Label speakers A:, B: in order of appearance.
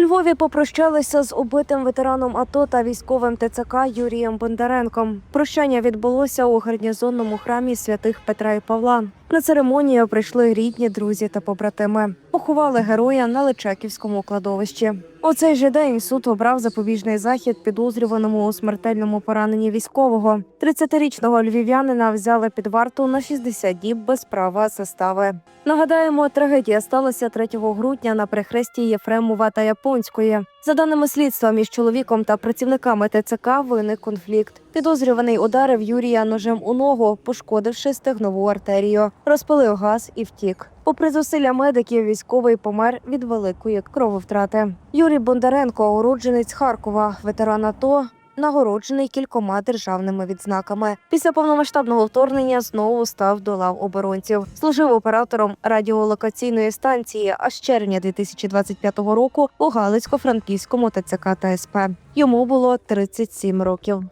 A: У Львові попрощалися з убитим ветераном АТО та військовим ТЦК Юрієм Бондаренком. Прощання відбулося у гарнізонному храмі святих Петра і Павла. На церемонію прийшли рідні, друзі та побратими. Поховали героя на Личаківському кладовищі. У цей же день суд обрав запобіжний захід підозрюваному у смертельному пораненні військового. 30-річного львів'янина взяли під варту на 60 діб без права застави. Нагадаємо, трагедія сталася 3 грудня на перехресті Єфремова та Японської. За даними слідства, між чоловіком та працівниками ТЦК виник конфлікт. Підозрюваний ударив Юрія ножем у ногу, пошкодивши стегнову артерію, розпилив газ і втік. Попри зусилля медиків, військовий помер від великої крововтрати. Юрій Бондаренко, уродженець Харкова, ветеран АТО, нагороджений кількома державними відзнаками. Після повномасштабного вторгнення знову став до лав оборонців. Служив оператором радіолокаційної станції, а з червня 2025 року у Галицько-Франківському ТЦК та СП. Йому було 37 років.